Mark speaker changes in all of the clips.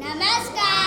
Speaker 1: Namaskar.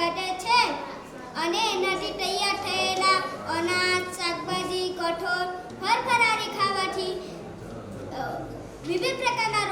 Speaker 1: ઘટે છે અને એનાથી તૈયાર થયેલા અનાજ શાકભાજી કઠોળ ફળફળારી ખાવાથી વિવિધ પ્રકારના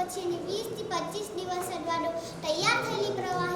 Speaker 1: પછીની વીસથી પચીસ દિવસ અડવાડો તૈયાર થયેલી પ્રવાહ